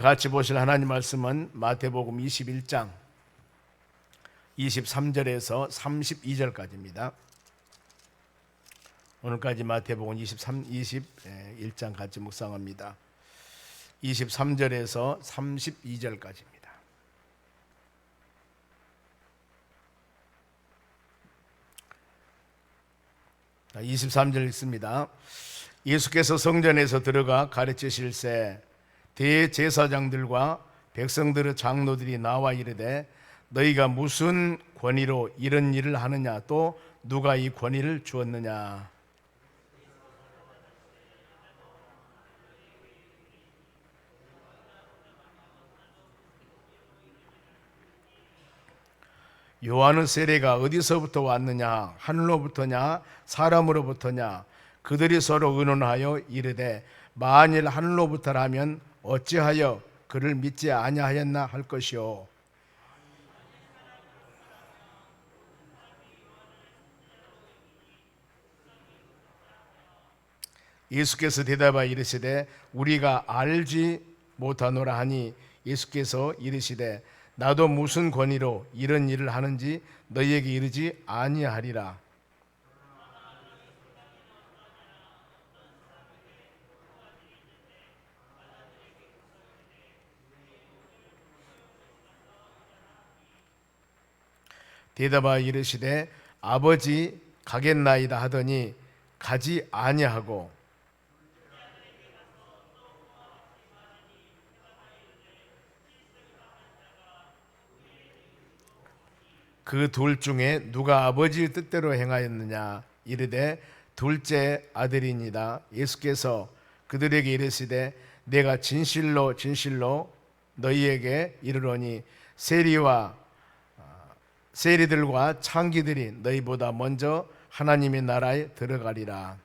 같이 보실 하나님 말씀은 마태복음 21장 23절에서 32절까지입니다. 오늘까지 마태복음 23 21장 같이 묵상합니다. 23절에서 32절까지입니다. 23절 읽습니다. 예수께서 성전에서 들어가 가르치실새 대제사장들과 백성들의 장로들이 나와 이르되 너희가 무슨 권위로 이런 일을 하느냐? 또 누가 이 권위를 주었느냐? 요한의 세례가 어디서부터 왔느냐? 하늘로부터냐? 사람으로부터냐? 그들이 서로 의논하여 이르되 만일 하늘로부터라면 어찌하여 그를 믿지 아니하였나 할 것이요 예수께서 대답하여 이르시되 우리가 알지 못하노라 하니 예수께서 이르시되 나도 무슨 권위로 이런 일을 하는지 너희에게 이르지 아니하리라 대답하여 이르시되 아버지 가겠나이다 하더니 가지 아니하고 그 둘 중에 누가 아버지의 뜻대로 행하였느냐? 이르되 둘째 아들이니다 예수께서 그들에게 이르시되 내가 진실로 진실로 너희에게 이르노니 세리와 세리들과 창기들이 너희보다 먼저 하나님의 나라에 들어가리라.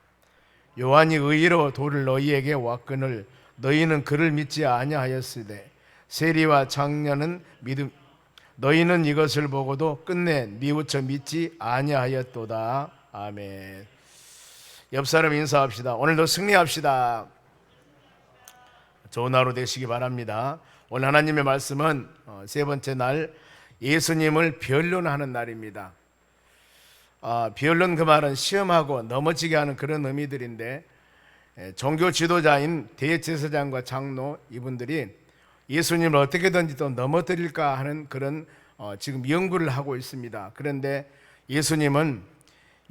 요한이 의로 돌을 너희에게 왔거늘 너희는 그를 믿지 아니하였으되 세리와 장녀는 믿음 너희는 이것을 보고도 끝내 미우쳐 믿지 아니하였도다. 아멘. 옆 사람 인사합시다. 오늘도 승리합시다. 좋은 하루 되시기 바랍니다. 오늘 하나님의 말씀은 어, 세 번째 날 예수님을 변론하는 날입니다. 아, 변론 그 말은 시험하고 넘어지게 하는 그런 의미들인데 에, 종교 지도자인 대제사장과 장로 이분들이 예수님을 어떻게든지 또 넘어뜨릴까 하는 그런 어, 지금 연구를 하고 있습니다. 그런데 예수님은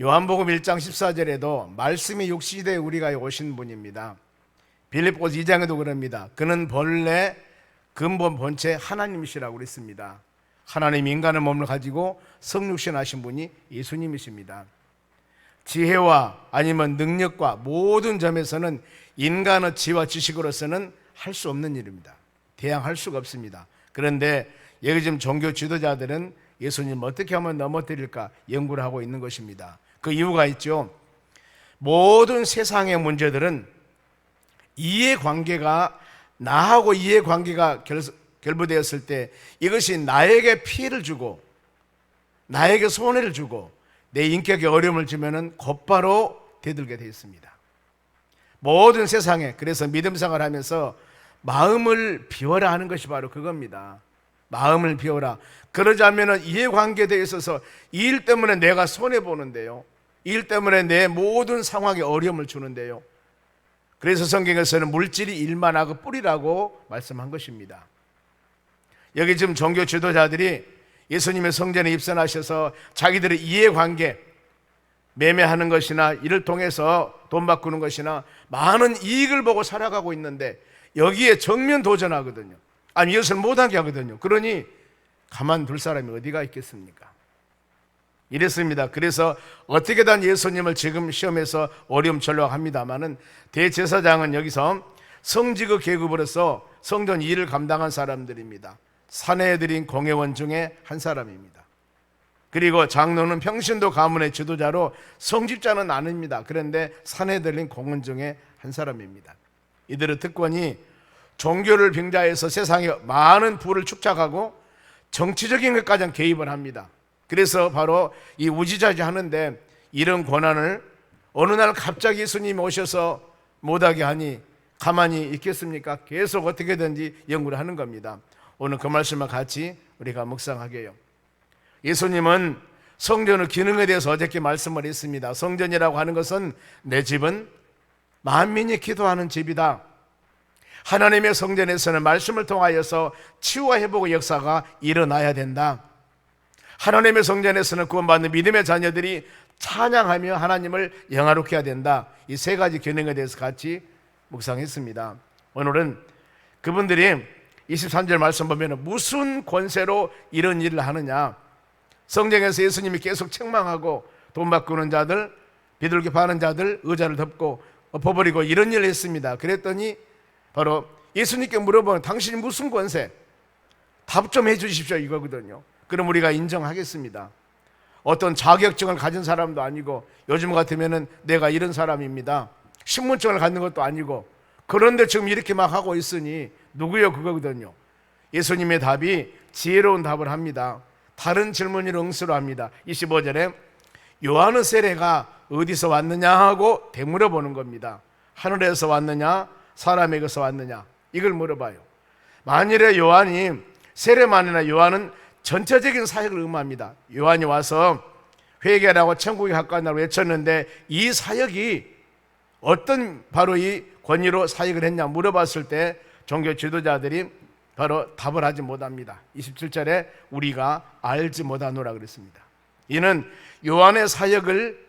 요한복음 1장 14절에도 말씀이 육시대에 우리가 오신 분입니다. 빌립보서 2장에도 그럽니다. 그는 본래 근본 본체 하나님이시라고 그랬습니다. 하나님 인간의 몸을 가지고 성육신 하신 분이 예수님이십니다. 지혜와 아니면 능력과 모든 점에서는 인간의 지와 지식으로서는 할 수 없는 일입니다. 대항할 수가 없습니다. 그런데 지금 종교 지도자들은 예수님 어떻게 하면 넘어뜨릴까 연구를 하고 있는 것입니다. 그 이유가 있죠. 모든 세상의 문제들은 이해관계가 나하고 이해관계가 결, 결부되었을 때 이것이 나에게 피해를 주고 나에게 손해를 주고 내 인격에 어려움을 주면은 곧바로 대들게 되어 있습니다. 모든 세상에 그래서 믿음 생활하면서 마음을 비워라 하는 것이 바로 그겁니다. 마음을 비워라. 그러자면은 이해관계에 있어서 이 일 때문에 내가 손해 보는데요. 이 일 때문에 내 모든 상황에 어려움을 주는데요. 그래서 성경에서는 물질이 일만 하고 뿌리라고 말씀한 것입니다. 여기 지금 종교 지도자들이 예수님의 성전에 입선하셔서 자기들의 이해관계 매매하는 것이나 이를 통해서 돈 바꾸는 것이나 많은 이익을 보고 살아가고 있는데 여기에 정면 도전하거든요. 아니 이것을 못하게 하거든요. 그러니 가만둘 사람이 어디가 있겠습니까? 이랬습니다. 그래서 어떻게든 예수님을 지금 시험에서 어려움 전락합니다만은 대제사장은 여기서 성직의 계급으로서 성전 일을 감당한 사람들입니다. 사내들인 공회원 중에 한 사람입니다. 그리고 장로는 평신도 가문의 지도자로 성직자는 아닙니다. 그런데 사내들인 공원 중에 한 사람입니다. 이들의 특권이 종교를 빙자해서 세상에 많은 부를 축적하고 정치적인 것까지 개입을 합니다. 그래서 바로 이 우지자지 하는데 이런 권한을 어느 날 갑자기 예수님이 오셔서 못하게 하니 가만히 있겠습니까? 계속 어떻게든지 연구를 하는 겁니다. 오늘 그 말씀을 같이 우리가 묵상하게 해요. 예수님은 성전의 기능에 대해서 어저께 말씀을 했습니다. 성전이라고 하는 것은 내 집은 만민이 기도하는 집이다. 하나님의 성전에서는 말씀을 통하여서 치유와 회복의 역사가 일어나야 된다. 하나님의 성전에서는 구원받는 믿음의 자녀들이 찬양하며 하나님을 영화롭게 해야 된다. 이 세 가지 기능에 대해서 같이 묵상했습니다. 오늘은 그분들이 23절 말씀 보면 무슨 권세로 이런 일을 하느냐? 성경에서 예수님이 계속 책망하고 돈 바꾸는 자들, 비둘기 파는 자들, 의자를 덮고 엎어버리고 이런 일을 했습니다. 그랬더니 바로 예수님께 물어보면 당신이 무슨 권세? 답 좀 해주십시오 이거거든요. 그럼 우리가 인정하겠습니다. 어떤 자격증을 가진 사람도 아니고 요즘 같으면은 내가 이런 사람입니다. 신분증을 갖는 것도 아니고 그런데 지금 이렇게 막 하고 있으니 누구요 그거거든요. 예수님의 답이 지혜로운 답을 합니다. 다른 질문을 응수로 합니다. 25절에 요한의 세례가 어디서 왔느냐 하고 되물어 보는 겁니다. 하늘에서 왔느냐 사람에게서 왔느냐 이걸 물어봐요. 만일에 요한이 세례만이나 요한은 전체적인 사역을 의미합니다. 요한이 와서 회개라고 천국에 가까운다고 외쳤는데 이 사역이 어떤 바로 이 권위로 사역을 했냐 물어봤을 때 종교 지도자들이 바로 답을 하지 못합니다. 27절에 우리가 알지 못하노라 그랬습니다. 이는 요한의 사역을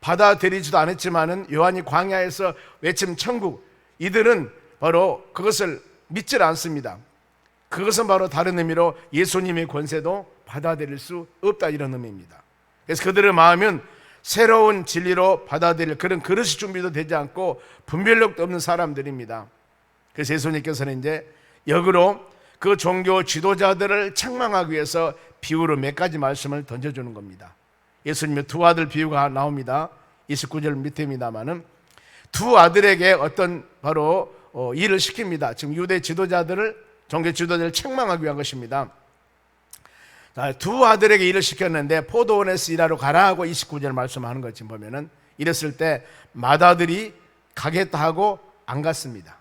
받아들이지도 않았지만은 요한이 광야에서 외침 천국 이들은 바로 그것을 믿질 않습니다. 그것은 바로 다른 의미로 예수님의 권세도 받아들일 수 없다 이런 의미입니다. 그래서 그들의 마음은 새로운 진리로 받아들일 그런 그릇이 준비도 되지 않고 분별력도 없는 사람들입니다. 그래서 예수님께서는 이제 역으로 그 종교 지도자들을 책망하기 위해서 비유로 몇 가지 말씀을 던져주는 겁니다. 예수님의 두 아들 비유가 나옵니다. 29절 밑에입니다만은 두 아들에게 어떤 바로 어, 일을 시킵니다. 지금 유대 지도자들을 종교 지도자를 책망하기 위한 것입니다. 자, 두 아들에게 일을 시켰는데 포도원에서 일하러 가라 하고 29절 말씀하는 것 지금 보면은 이랬을 때 맏아들이 가겠다 하고 안 갔습니다.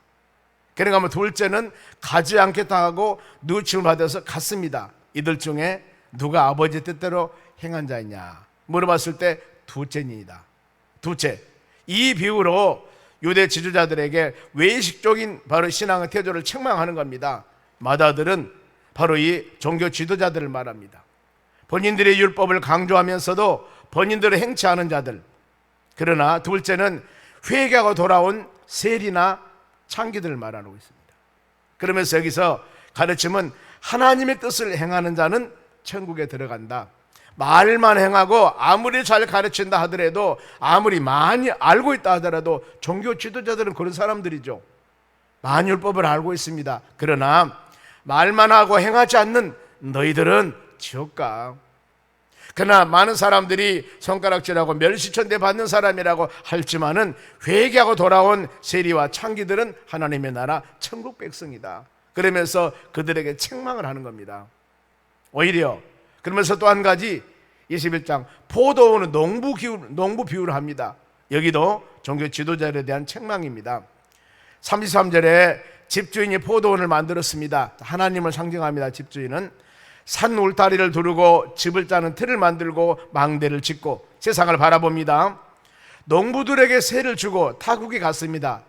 그러니까 뭐 둘째는 가지 않겠다 하고 누침을 받아서 갔습니다. 이들 중에 누가 아버지 뜻대로 행한 자이냐 물어봤을 때 둘째입니다. 둘째. 이 비유로 유대 지도자들에게 외식적인 바로 신앙의 태도를 책망하는 겁니다. 맏아들은 바로 이 종교 지도자들을 말합니다. 본인들의 율법을 강조하면서도 본인들을 행치하는 자들. 그러나 둘째는 회개하고 돌아온 세리나 창기들을 말하고 있습니다. 그러면서 여기서 가르침은 하나님의 뜻을 행하는 자는 천국에 들어간다. 말만 행하고 아무리 잘 가르친다 하더라도 아무리 많이 알고 있다 하더라도 종교 지도자들은 그런 사람들이죠. 만율법을 알고 있습니다. 그러나 말만 하고 행하지 않는 너희들은 지옥가. 그러나 많은 사람들이 손가락질하고 멸시천대 받는 사람이라고 할지만은 회개하고 돌아온 세리와 창기들은 하나님의 나라 천국 백성이다. 그러면서 그들에게 책망을 하는 겁니다. 오히려 그러면서 또 한 가지 21장 포도원은 농부 기울, 농부 비유를 합니다. 여기도 종교 지도자에 대한 책망입니다. 33절에 집주인이 포도원을 만들었습니다. 하나님을 상징합니다. 집주인은 산 울타리를 두르고 집을 짜는 틀을 만들고 망대를 짓고 세상을 바라봅니다. 농부들에게 세를 주고 타국에 갔습니다.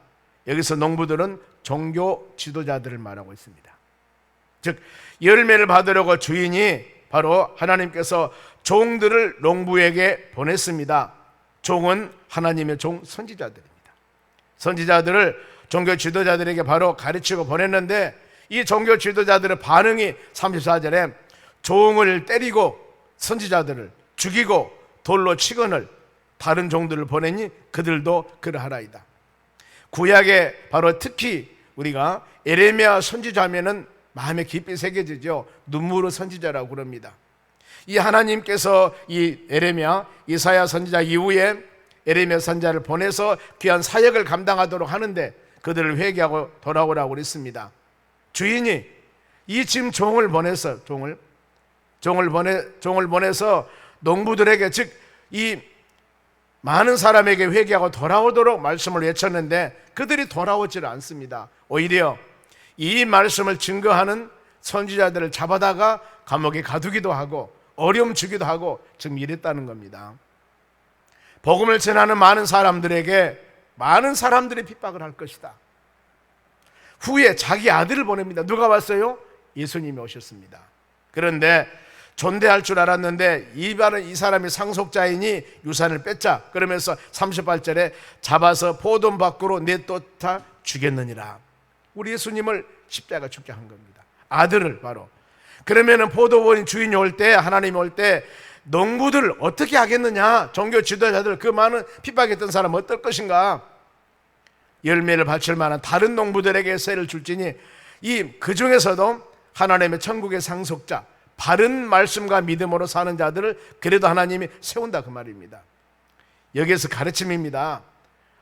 여기서 농부들은 종교 지도자들을 말하고 있습니다. 즉 열매를 받으려고 주인이 바로 하나님께서 종들을 농부에게 보냈습니다. 종은 하나님의 종 선지자들입니다. 선지자들을 종교 지도자들에게 바로 가르치고 보냈는데 이 종교 지도자들의 반응이 34절에 종을 때리고 선지자들을 죽이고 돌로 치거늘 다른 종들을 보내니 그들도 그러하라이다. 구약에 바로 특히 우리가 에레미야 선지자면은 마음에 깊이 새겨지죠. 눈물의 선지자라고 그럽니다. 이 하나님께서 이 에레미야 이사야 선지자 이후에 에레미야 선지자를 보내서 귀한 사역을 감당하도록 하는데 그들을 회개하고 돌아오라고 그랬습니다. 주인이 이 지금 종을 보내서 종을 종을 보내 종을 보내서 농부들에게 즉 이 많은 사람에게 회개하고 돌아오도록 말씀을 외쳤는데 그들이 돌아오지를 않습니다. 오히려 이 말씀을 증거하는 선지자들을 잡아다가 감옥에 가두기도 하고 어려움 주기도 하고 지금 이랬다는 겁니다. 복음을 전하는 많은 사람들에게 많은 사람들이 핍박을 할 것이다. 후에 자기 아들을 보냅니다. 누가 왔어요? 예수님이 오셨습니다. 그런데 존대할 줄 알았는데 이발은 이 사람이 상속자이니 유산을 뺏자. 그러면서 38절에 잡아서 포돈 밖으로 내쫓아 죽였느니라. 우리 예수님을 십자가 죽게 한 겁니다. 아들을 바로. 그러면은 포도원인 주인이 올 때 하나님이 올 때 농부들 어떻게 하겠느냐? 종교 지도자들 그 많은 핍박했던 사람 어떨 것인가? 열매를 바칠 만한 다른 농부들에게 세를 줄지니 이 그 중에서도 하나님의 천국의 상속자 바른 말씀과 믿음으로 사는 자들을 그래도 하나님이 세운다 그 말입니다. 여기에서 가르침입니다.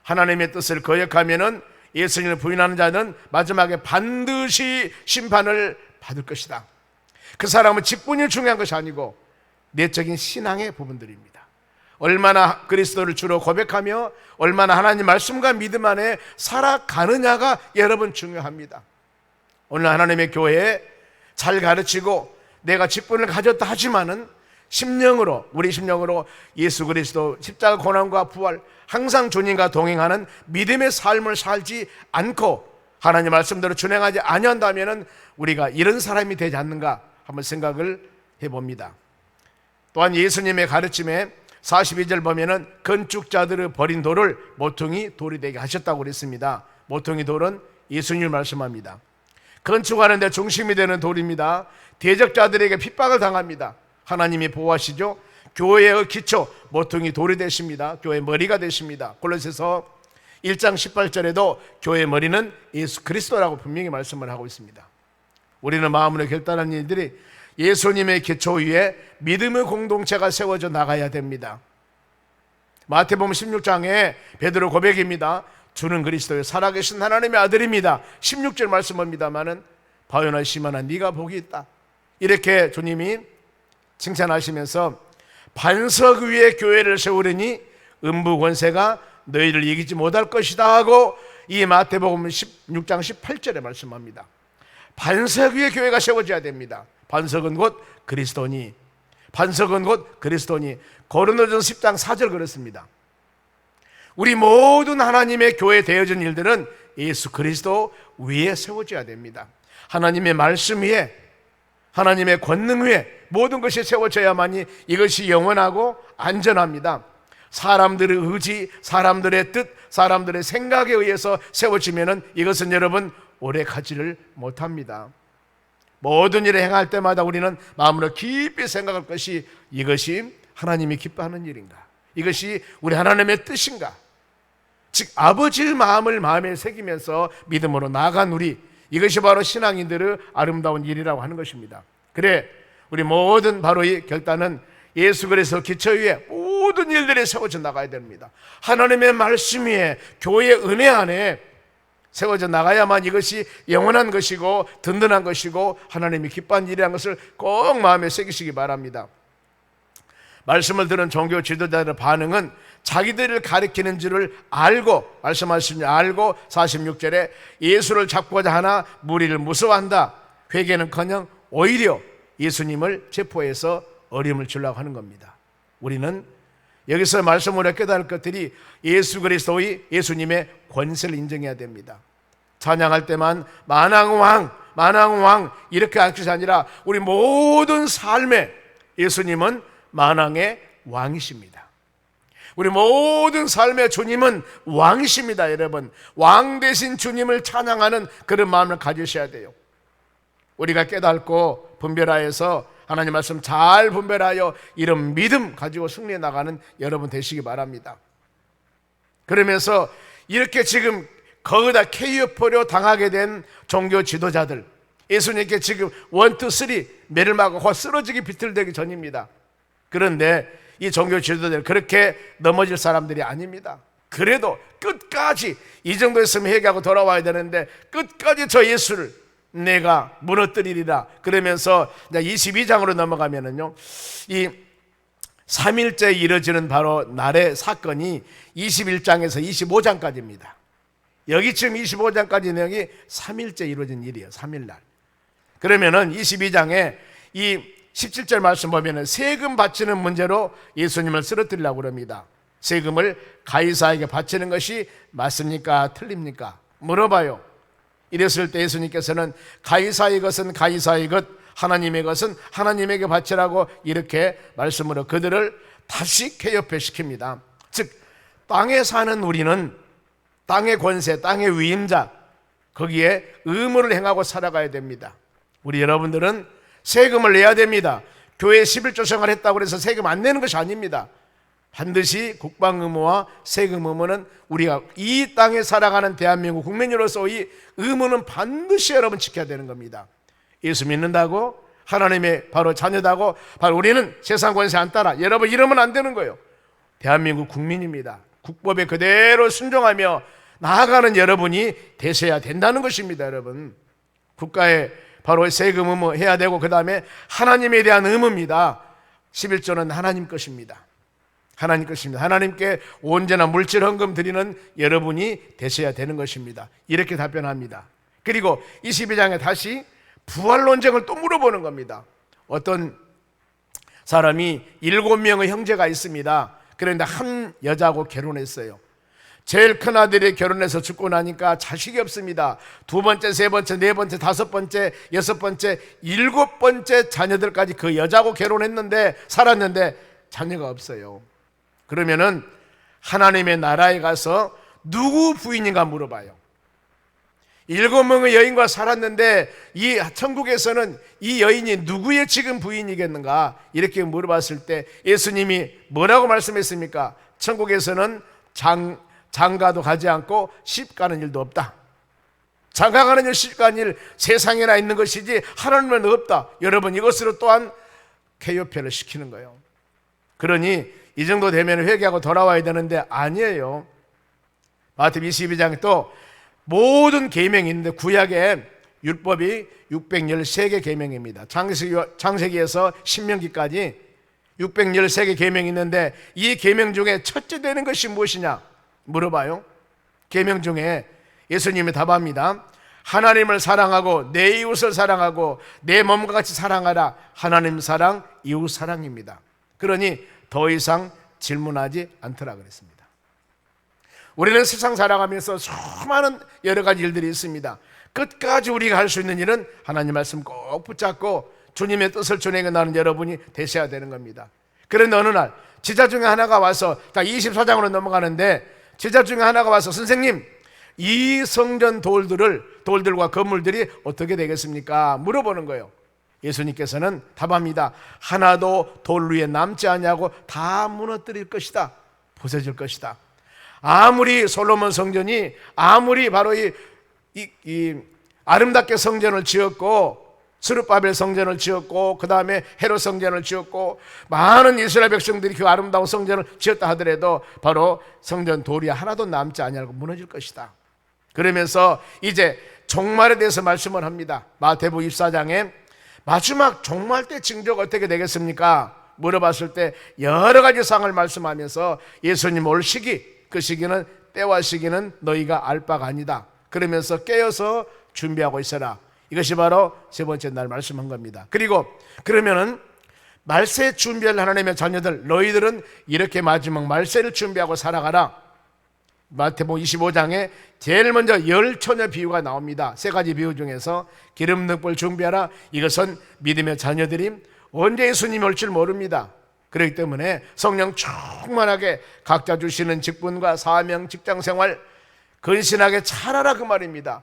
하나님의 뜻을 거역하면은 예수님을 부인하는 자는 마지막에 반드시 심판을 받을 것이다. 그 사람은 직분이 중요한 것이 아니고 내적인 신앙의 부분들입니다. 얼마나 그리스도를 주로 고백하며 얼마나 하나님 말씀과 믿음 안에 살아가느냐가 여러분 중요합니다. 오늘 하나님의 교회에 잘 가르치고 내가 직분을 가졌다 하지만은 심령으로 우리 심령으로 예수 그리스도 십자가 고난과 부활 항상 주님과 동행하는 믿음의 삶을 살지 않고 하나님 말씀대로 준행하지 아니한다면은 우리가 이런 사람이 되지 않는가 한번 생각을 해봅니다. 또한 예수님의 가르침에 42절 보면은 건축자들의 버린 돌을 모퉁이 돌이 되게 하셨다고 그랬습니다. 모퉁이 돌은 예수님을 말씀합니다. 건축하는데 중심이 되는 돌입니다. 대적자들에게 핍박을 당합니다. 하나님이 보호하시죠. 교회의 기초 모퉁이 돌이 되십니다. 교회 머리가 되십니다. 골로새서 1장 18절에도 교회 머리는 예수 그리스도라고 분명히 말씀을 하고 있습니다. 우리는 마음으로 결단한 일들이 예수님의 기초 위에 믿음의 공동체가 세워져 나가야 됩니다. 마태복음 16장에 베드로 고백입니다. 주는 그리스도의 살아계신 하나님의 아들입니다. 16절 말씀합니다마는 바요나 시마나 네가 복이 있다. 이렇게 주님이 칭찬하시면서 반석 위에 교회를 세우려니 음부 권세가 너희를 이기지 못할 것이다 하고 이 마태복음 16장 18절에 말씀합니다. 반석 위에 교회가 세워져야 됩니다. 반석은 곧 그리스도니 반석은 곧 그리스도니 고린도전 10장 4절 그렇습니다. 우리 모든 하나님의 교회 되어진 일들은 예수 그리스도 위에 세워져야 됩니다. 하나님의 말씀 위에 하나님의 권능 위에 모든 것이 세워져야만이 이것이 영원하고 안전합니다. 사람들의 의지, 사람들의 뜻, 사람들의 생각에 의해서 세워지면은 이것은 여러분 오래 가지를 못합니다. 모든 일을 행할 때마다 우리는 마음으로 깊이 생각할 것이 이것이 하나님이 기뻐하는 일인가? 이것이 우리 하나님의 뜻인가? 즉 아버지의 마음을 마음에 새기면서 믿음으로 나아간 우리 이것이 바로 신앙인들의 아름다운 일이라고 하는 것입니다. 그래 우리 모든 바로 이 결단은 예수 그리스도 기초 위에 모든 일들이 세워져 나가야 됩니다. 하나님의 말씀 위에 교회 은혜 안에 세워져 나가야만 이것이 영원한 것이고 든든한 것이고 하나님이 기뻐한 일이라는 것을 꼭 마음에 새기시기 바랍니다. 말씀을 들은 종교 지도자들의 반응은 자기들을 가리키는 줄을 알고 말씀하시니 알고 46절에 예수를 잡고자 하나 무리를 무서워한다. 회개는커녕 오히려 예수님을 체포해서 어려움을 주려고 하는 겁니다. 우리는 여기서 말씀으로 깨달을 것들이 예수 그리스도의 예수님의 권세를 인정해야 됩니다. 찬양할 때만 만왕왕, 만왕왕 이렇게 할 것이 아니라 우리 모든 삶에 예수님은 만왕의 왕이십니다. 우리 모든 삶의 주님은 왕이십니다, 여러분. 왕 대신 주님을 찬양하는 그런 마음을 가지셔야 돼요. 우리가 깨닫고 분별하여서 하나님 말씀 잘 분별하여 이런 믿음 가지고 승리해 나가는 여러분 되시기 바랍니다. 그러면서 이렇게 지금 거기다 케이오포로 당하게 된 종교 지도자들 예수님께 지금 원투 쓰리 매를 맞고 쓰러지기 비틀대기 전입니다. 그런데 이 종교 지도자들 그렇게 넘어질 사람들이 아닙니다. 그래도 끝까지 이 정도 했으면 회개하고 돌아와야 되는데 끝까지 저 예수를 내가 무너뜨리리라 그러면서 22장으로 넘어가면은요 이 3일째 이뤄지는 바로 날의 사건이 21장에서 25장까지입니다 여기 지금 25장까지 내용이 3일째 이루어진 일이에요. 3일 날. 그러면은 22장에 이 17절 말씀 보면은 세금 바치는 문제로 예수님을 쓰러뜨리려고 그럽니다. 세금을 가이사에게 바치는 것이 맞습니까? 틀립니까? 물어봐요. 이랬을 때 예수님께서는 가이사의 것은 가이사의 것, 하나님의 것은 하나님에게 바치라고 이렇게 말씀으로 그들을 다시 개협회시킵니다. 즉 땅에 사는 우리는 땅의 권세, 땅의 위임자 거기에 의무를 행하고 살아가야 됩니다. 우리 여러분들은 세금을 내야 됩니다. 교회 11조 생활 했다고 해서 세금 안 내는 것이 아닙니다. 반드시 국방 의무와 세금 의무는 우리가 이 땅에 살아가는 대한민국 국민으로서 이 의무는 반드시 여러분 지켜야 되는 겁니다. 예수 믿는다고 하나님의 바로 자녀다고 바로 우리는 세상 권세 안 따라 여러분 이러면 안 되는 거예요. 대한민국 국민입니다. 국법에 그대로 순종하며 나아가는 여러분이 되셔야 된다는 것입니다, 여러분. 국가에 바로 세금 의무 해야 되고 그 다음에 하나님에 대한 의무입니다. 11조는 하나님 것입니다. 하나님 것입니다. 하나님께 언제나 물질 헌금 드리는 여러분이 되셔야 되는 것입니다. 이렇게 답변합니다. 그리고 22장에 다시 부활 논쟁을 또 물어보는 겁니다. 어떤 사람이 일곱 명의 형제가 있습니다. 그런데 한 여자하고 결혼했어요. 제일 큰 아들이 결혼해서 죽고 나니까 자식이 없습니다. 두 번째, 세 번째, 네 번째, 다섯 번째, 여섯 번째, 일곱 번째 자녀들까지 그 여자하고 결혼했는데 살았는데 자녀가 없어요. 그러면은 하나님의 나라에 가서 누구 부인인가 물어봐요. 일곱 명의 여인과 살았는데 이 천국에서는 이 여인이 누구의 지금 부인이겠는가 이렇게 물어봤을 때 예수님이 뭐라고 말씀했습니까? 천국에서는 장 장가도 가지 않고 십 가는 일도 없다. 장가 가는 일, 십 가는 일 세상에나 있는 것이지 하나님은 없다. 여러분 이것으로 또한 개요편을 시키는 거예요. 그러니 이 정도 되면 회개하고 돌아와야 되는데 아니에요. 마태복음 22장에 또 모든 계명이 있는데 구약에 율법이 613개 계명입니다. 창세기, 창세기에서 신명기까지 613개 계명이 있는데 이 계명 중에 첫째 되는 것이 무엇이냐 물어봐요. 계명 중에 예수님이 답합니다. 하나님을 사랑하고 내 이웃을 사랑하고 내 몸과 같이 사랑하라. 하나님 사랑, 이웃 사랑입니다. 그러니 더 이상 질문하지 않더라 그랬습니다. 우리는 세상 살아가면서 수많은 여러 가지 일들이 있습니다. 끝까지 우리가 할 수 있는 일은 하나님 말씀 꼭 붙잡고 주님의 뜻을 준행해 나는 여러분이 되셔야 되는 겁니다. 그런데 어느 날 제자 중에 하나가 와서 다 24장으로 넘어가는데 제자 중에 하나가 와서 선생님 이 성전 돌들을 돌들과 건물들이 어떻게 되겠습니까? 물어보는 거예요. 예수님께서는 답합니다. 하나도 돌 위에 남지 않냐고 다 무너뜨릴 것이다. 부서질 것이다. 아무리 솔로몬 성전이 아무리 바로 이, 이, 이 아름답게 성전을 지었고 스룹바벨 성전을 지었고 그 다음에 헤롯 성전을 지었고 많은 이스라엘 백성들이 그 아름다운 성전을 지었다 하더라도 바로 성전 돌이 하나도 남지 아니하고 무너질 것이다. 그러면서 이제 종말에 대해서 말씀을 합니다. 마태복음 24장에 마지막 종말 때 징조가 어떻게 되겠습니까? 물어봤을 때 여러 가지 상을 말씀하면서 예수님 올 시기 그 시기는 때와 시기는 너희가 알 바가 아니다. 그러면서 깨어서 준비하고 있어라. 이것이 바로 세 번째 날 말씀한 겁니다. 그리고 그러면은 말세 준비할 하나님의 자녀들 너희들은 이렇게 마지막 말세를 준비하고 살아가라. 마태복음 25장에 제일 먼저 열 처녀 비유가 나옵니다. 세 가지 비유 중에서 기름 늑불 준비하라. 이것은 믿음의 자녀들이 언제 예수님이 올 줄 모릅니다. 그렇기 때문에 성령 충만하게 각자 주시는 직분과 사명, 직장 생활 근신하게 잘하라 그 말입니다.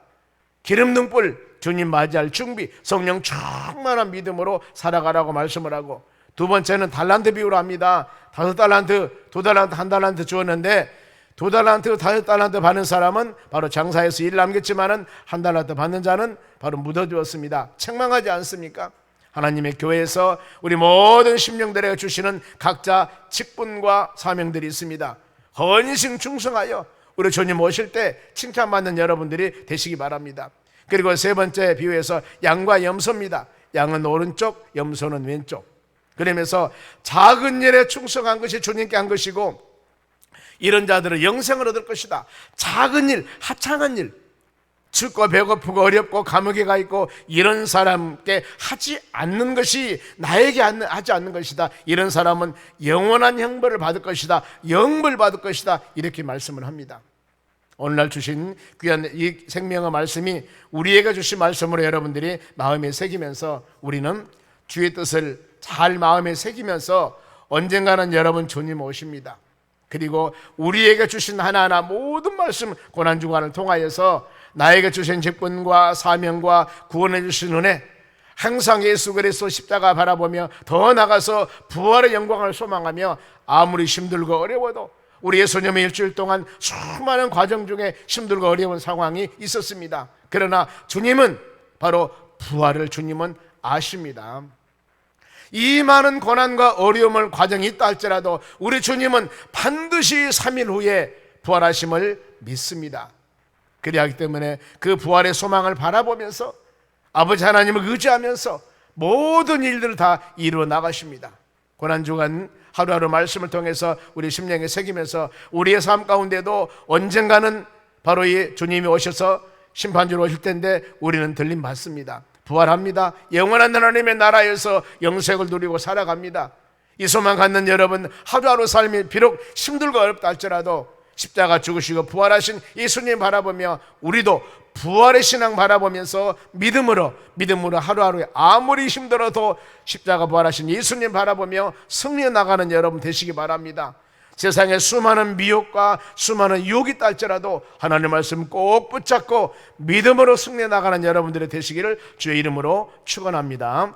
기름 등불 주님 맞이할 준비, 성령 충만한 믿음으로 살아가라고 말씀을 하고 두 번째는 달란트 비유로 합니다. 다섯 달란트, 두 달란트, 한 달란트 주었는데 두 달란트, 다섯 달란트 받는 사람은 바로 장사에서 일 남겼지만은 한 달란트 받는 자는 바로 묻어주었습니다. 책망하지 않습니까? 하나님의 교회에서 우리 모든 심령들에게 주시는 각자 직분과 사명들이 있습니다. 헌신 충성하여 우리 주님 오실 때 칭찬받는 여러분들이 되시기 바랍니다. 그리고 세 번째 비유에서 양과 염소입니다. 양은 오른쪽, 염소는 왼쪽. 그러면서 작은 일에 충성한 것이 주님께 한 것이고 이런 자들은 영생을 얻을 것이다. 작은 일, 하찮은 일, 춥고 배고프고 어렵고 감옥에 가 있고 이런 사람께 하지 않는 것이 나에게 하지 않는 것이다. 이런 사람은 영원한 형벌을 받을 것이다. 영벌 받을 것이다. 이렇게 말씀을 합니다. 오늘날 주신 귀한 이 생명의 말씀이 우리에게 주신 말씀으로 여러분들이 마음에 새기면서 우리는 주의 뜻을 잘 마음에 새기면서 언젠가는 여러분 주님 오십니다. 그리고 우리에게 주신 하나하나 모든 말씀 고난 주간을 통하여서 나에게 주신 직분과 사명과 구원해 주신 은혜 항상 예수 그리스도 십자가 바라보며 더 나가서 부활의 영광을 소망하며 아무리 힘들고 어려워도 우리 예수님의 일주일 동안 수많은 과정 중에 힘들고 어려운 상황이 있었습니다. 그러나 주님은 바로 부활을 주님은 아십니다. 이 많은 고난과 어려움을 과정이 있다 할지라도 우리 주님은 반드시 3일 후에 부활하심을 믿습니다. 그리하기 때문에 그 부활의 소망을 바라보면서 아버지 하나님을 의지하면서 모든 일들을 다 이루어 나가십니다. 고난주간 하루하루 말씀을 통해서 우리 심령에 새기면서 우리의 삶 가운데도 언젠가는 바로 이 주님이 오셔서 심판주로 오실 텐데 우리는 들림 받습니다. 부활합니다. 영원한 하나님의 나라에서 영생을 누리고 살아갑니다. 이 소망 갖는 여러분 하루하루 삶이 비록 힘들고 어렵다 할지라도 십자가 죽으시고 부활하신 예수님 바라보며 우리도 부활의 신앙 바라보면서 믿음으로 믿음으로 하루하루에 아무리 힘들어도 십자가 부활하신 예수님 바라보며 승리해 나가는 여러분 되시기 바랍니다. 세상에 수많은 미혹과 수많은 유혹이 딸지라도 하나님 말씀 꼭 붙잡고 믿음으로 승리해 나가는 여러분들이 되시기를 주의 이름으로 축원합니다.